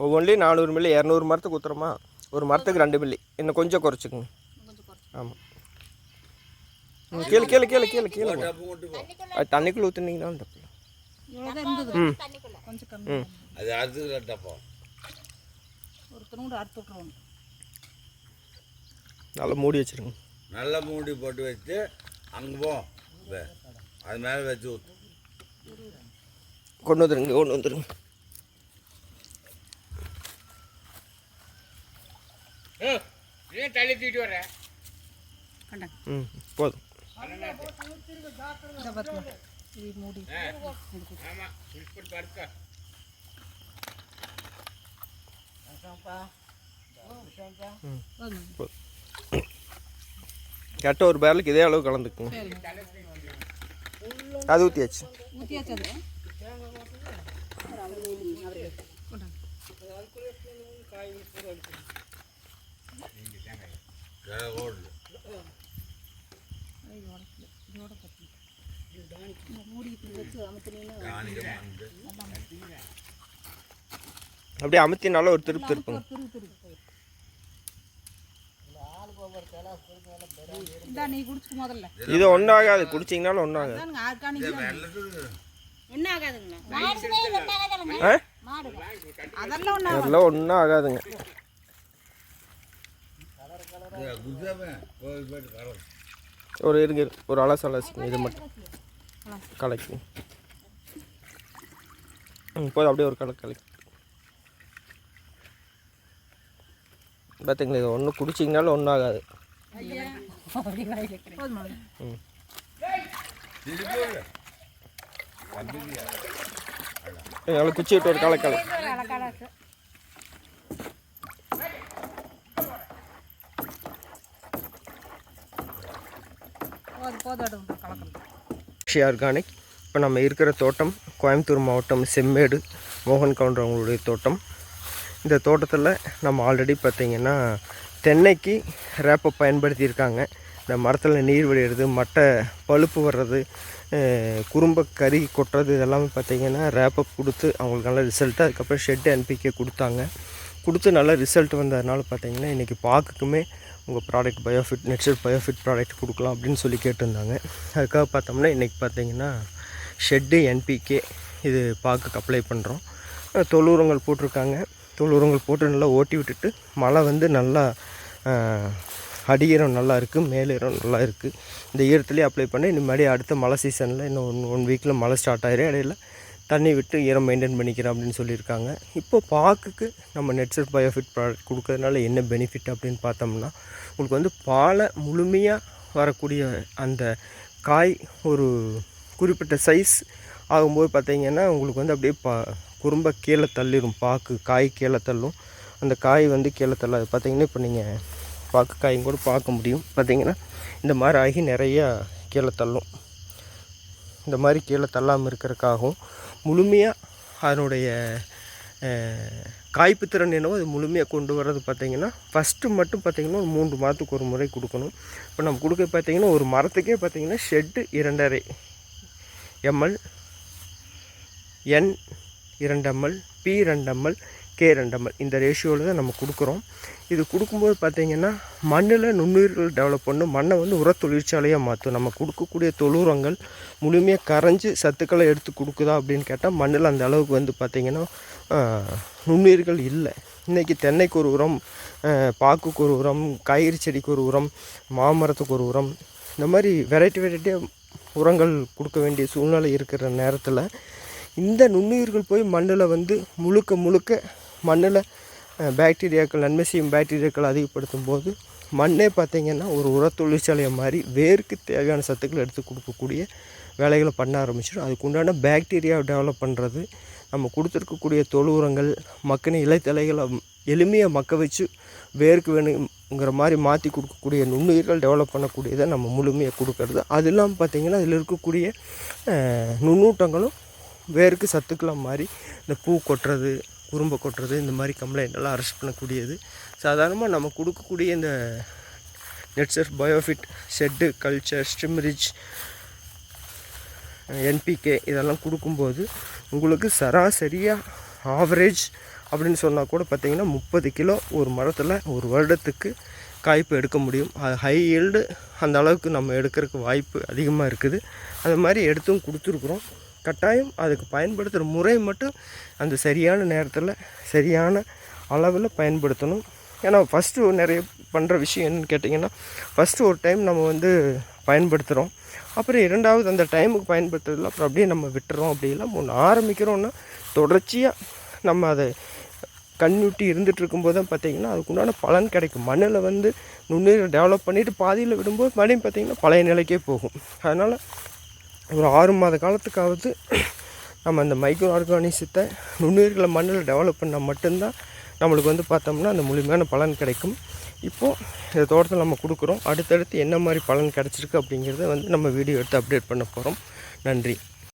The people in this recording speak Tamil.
ஒவ்வொன்றிலையும் நானூறு மில்லி இரநூறு மரத்துக்கு ஊற்றுறோமா ஒரு மரத்துக்கு ரெண்டு மில்லி. இன்னும் கொஞ்சம் குறைச்சிக்கங்க. கொஞ்சம் குறைச்சி ஆமாம் ம், கீழே கீழே கீழே கீழே கீழே. அது தண்ணிக்குள்ளே ஊற்றுனீங்கனாலும் தப்பு. ம். கொஞ்சம் கம்மி அது டப்பா அறுத்து நல்லா மூடி வச்சிருங்க. நல்லா மூடி போட்டு வச்சு அங்கே போ. அது மேலே வச்சு ஊற்று கொண்டு வந்துருங்க கொண்டு வந்துருங்க. ஏன் தள்ளி தூக்கிட்டு வர ம் போதும். கரெக்டாக ஒரு பேரலுக்கு இதே அளவு கலந்துக்குங்க. அது ஊற்றியாச்சு ஊற்றியாச்சு அது வேலை ஓடுது மூடி இப்படி வச்சு அமுத்துனீங்கன்னா தானியம் வந்து அப்படியே அமுத்தி நல்லா ஒரு திருப்பி திருப்புங்க. திரு திரு இந்தா நீ குடிச்சுக்கு முதல்ல இது ஒன்றும் ஆகாது குடிச்சிங்கனாலும் ஒன்றும் அதெல்லாம் ஒன்றும் ஆகாதுங்க ஒரு இருங்க இரு. ஒரு அலசு அலசிங்க இது மட்டும். கலக்கி. ம் போதும் அப்படியே ஒரு கலக்கு கலக்கி. பார்த்தீங்களா இது ஒன்று குடிச்சிங்கனாலும் ஒன்றும் ஆகாது. ம். எங்களை குச்சி விட்டு ஒரு கலக்கலை. போதும் ஆர்கானிக். இப்போ நம்ம இருக்கிற தோட்டம் கோயம்புத்தூர் மாவட்டம் செம்மேடு மோகன் கவுண்டர் அவங்களுடைய தோட்டம். இந்த தோட்டத்தில் நம்ம ஆல்ரெடி பார்த்திங்கன்னா தென்னைக்கு ரேப்பை பயன்படுத்தியிருக்காங்க. இந்த மரத்தில் நீர் வடிகிறது மட்டை பழுப்பு வர்றது குறும்ப கறி கொட்டுறது இதெல்லாமே பார்த்திங்கன்னா ரேப்பை கொடுத்து அவங்களுக்கு நல்ல ரிசல்ட்டு அதுக்கப்புறம் ஷெட்டு என்பிகே கொடுத்தாங்க. கொடுத்து நல்ல ரிசல்ட் வந்ததுனால பார்த்திங்கன்னா இன்றைக்கி பாக்குக்குமே உங்கள் product Biofit nature Biofit product கொடுக்கலாம் அப்படின்னு சொல்லி கேட்டிருந்தாங்க. அதுக்காக பார்த்தோம்னா இன்றைக்கி பார்த்தீங்கன்னா ஷெட்டு என்பிகே இது பார்க்க அப்ளை பண்ணுறோம் தொழு உரங்கள் போட்டிருக்காங்க. தொழு உரங்கள் போட்டு நல்லா ஓட்டி விட்டுட்டு மழை வந்து நல்லா அஹ், நல்லா இருக்குது மேலீரம் நல்லா இருக்குது இந்த ஈரத்துலேயே அப்ளை பண்ணி இனிமேடி அடுத்த மழை சீசனில் இன்னும் ஒன் ஒன் வீக்கில் மழை ஸ்டார்ட் ஆயிரும். இடையில தண்ணி விட்டு ஈரம் மெயின்டைன் பண்ணிக்கிறேன் அப்படின்னு சொல்லியிருக்காங்க. இப்போ பாக்குக்கு நம்ம நெட்சர் பயோஃபிட் ப்ராடக்ட் கொடுக்கறதுனால என்ன பெனிஃபிட் அப்படின்னு பார்த்தோம்னா உங்களுக்கு வந்து பாலை முழுமையாக வரக்கூடிய அந்த காய் ஒரு குறிப்பிட்ட சைஸ் ஆகும்போது பார்த்தீங்கன்னா உங்களுக்கு வந்து அப்படியே பா குறும்ப கீழே தள்ளிடும் பாக்கு காய் கீழே தள்ளும். அந்த காய் வந்து கீழே தள்ளாது. பார்த்தீங்கன்னா இப்போ நீங்கள் பாக்கு காயும் கூட பார்க்க முடியும். பார்த்தீங்கன்னா இந்த மாதிரி ஆகி நிறையா கீழே தள்ளும். இந்த மாதிரி கீழே தள்ளாமல் இருக்கிறதுக்காகவும் முழுமையாக அதனுடைய காய்ப்பு திறன் என்னவோ அது முழுமையாக கொண்டு வர்றது பார்த்திங்கன்னா ஃபஸ்ட்டு மட்டும் பார்த்தீங்கன்னா ஒரு மூன்று மாதத்துக்கு ஒரு முறை கொடுக்கணும். இப்போ நம்ம கொடுக்க பார்த்தீங்கன்னா ஒரு மரத்துக்கே பார்த்தீங்கன்னா ஷெட்டு இரண்டரை எம்எல் என் இரண்டு எம்எல் பி ரெண்டு எம்எல் கே ரெண்டு இந்த ரேஷியோவில் தான் நம்ம கொடுக்குறோம். இது கொடுக்கும்போது பார்த்தீங்கன்னா மண்ணில் நுண்ணுயிர்கள் டெவலப் பண்ணும் மண்ணை வந்து உர தொழிற்சாலையாக மாற்றும். நம்ம கொடுக்கக்கூடிய தொழுரங்கள் முழுமையாக கரைஞ்சி சத்துக்களை எடுத்து கொடுக்குதா அப்படின்னு கேட்டால் மண்ணில் அந்த அளவுக்கு வந்து பார்த்திங்கன்னா நுண்ணுயிர்கள் இல்லை. இன்றைக்கி தென்னைக்கு ஒரு உரம் பாக்குக்கு ஒரு உரம் காய்கறி செடிக்கு ஒரு உரம் மாமரத்துக்கு ஒரு உரம் இந்த மாதிரி வெரைட்டி வெரைட்டியாக உரங்கள் கொடுக்க வேண்டிய சூழ்நிலை இருக்கிற நேரத்தில் இந்த நுண்ணுயிர்கள் போய் மண்ணில் வந்து முழுக்க முழுக்க மண்ணில் பாக்டீரியாக்கள் நன்மை செய்யும் பாக்டீரியாக்கள் அதிகப்படுத்தும் போது மண்ணே பார்த்திங்கன்னா ஒரு உர தொழிற்சாலையை மாதிரி வேருக்கு தேவையான சத்துக்கள் எடுத்து கொடுக்கக்கூடிய வேலைகளை பண்ண ஆரம்பிச்சிடும். அதுக்கு உண்டான பாக்டீரியாவை டெவலப் பண்ணுறது நம்ம கொடுத்துருக்கக்கூடிய தொழு உரங்கள் மக்கின இலைத்தலைகளை எளிமையாக மக்க வச்சு வேருக்கு வேணுங்கிற மாதிரி மாற்றி கொடுக்கக்கூடிய நுண்ணுயிர்கள் டெவலப் பண்ணக்கூடியதை நம்ம முழுமையாக கொடுக்கறது. அது இல்லாமல் பார்த்திங்கன்னா அதில் இருக்கக்கூடிய நுண்ணூட்டங்களும் வேருக்கு சத்துக்களாக மாறி இந்த பூ கொட்டுறது குறும்பை கொட்டுறது இந்த மாதிரி கம்ப்ளைண்ட் எல்லாம் அரெஸ்ட் பண்ணக்கூடியது. சாதாரணமாக நம்ம கொடுக்கக்கூடிய இந்த நெட்சர் பயோஃபிட் ஷெட்டு கல்ச்சர் ஸ்ட்ரிம்ரிஜ் என்பிகே இதெல்லாம் கொடுக்கும்போது உங்களுக்கு சராசரியாக ஆவரேஜ் அப்படின்னு சொன்னால் கூட பார்த்திங்கன்னா முப்பது கிலோ ஒரு மரத்தில் ஒரு வருடத்துக்கு காய்ப்பு எடுக்க முடியும். அது ஹை ஈல்டு அந்த அளவுக்கு நம்ம எடுக்கிறதுக்கு வாய்ப்பு அதிகமாக இருக்குது. அது மாதிரி எடுத்தும் கொடுத்துருக்குறோம். கட்டாயம் அதுக்கு பயன்படுத்துகிற முறை மட்டும் அந்த சரியான நேரத்தில் சரியான அளவில் பயன்படுத்தணும். ஏன்னா ஃபஸ்ட்டு நிறைய பண்ணுற விஷயம் என்னன்னு கேட்டிங்கன்னா ஃபஸ்ட்டு ஒரு டைம் நம்ம வந்து பயன்படுத்துகிறோம். அப்புறம் இரண்டாவது அந்த டைமுக்கு பயன்படுத்துறதுல அப்புறம் அப்படியே நம்ம விட்டுறோம் அப்படிலாம் ஒன்று ஆரம்பிக்கிறோன்னா தொடர்ச்சியாக நம்ம அதை கண்ணுட்டி இருந்துகிட்டு இருக்கும்போது தான் பார்த்தீங்கன்னா அதுக்குண்டான பலன் கிடைக்கும். மண்ணில் வந்து நுண்ணுயிரை டெவலப் பண்ணிவிட்டு பாதியில் விடும்போது மறுபடியும் பார்த்திங்கன்னா பழைய நிலைக்கே போகும். அதனால் ஒரு ஆறு மாத காலத்துக்காவது நம்ம அந்த மைக்ரோ ஆர்கானிசத்தை நுண்ணுயிர்களை மண்ணில் டெவலப் பண்ணால் மட்டும்தான் நம்மளுக்கு வந்து பார்த்தோம்னா அந்த முழுமையான பலன் கிடைக்கும். இப்போது இந்த தோட்டத்தில் நம்ம கொடுக்குறோம். அடுத்தடுத்து என்ன மாதிரி பலன் கிடச்சிருக்கு அப்படிங்கிறத வந்து நம்ம வீடியோ எடுத்து அப்டேட் பண்ண போகிறோம் நன்றி.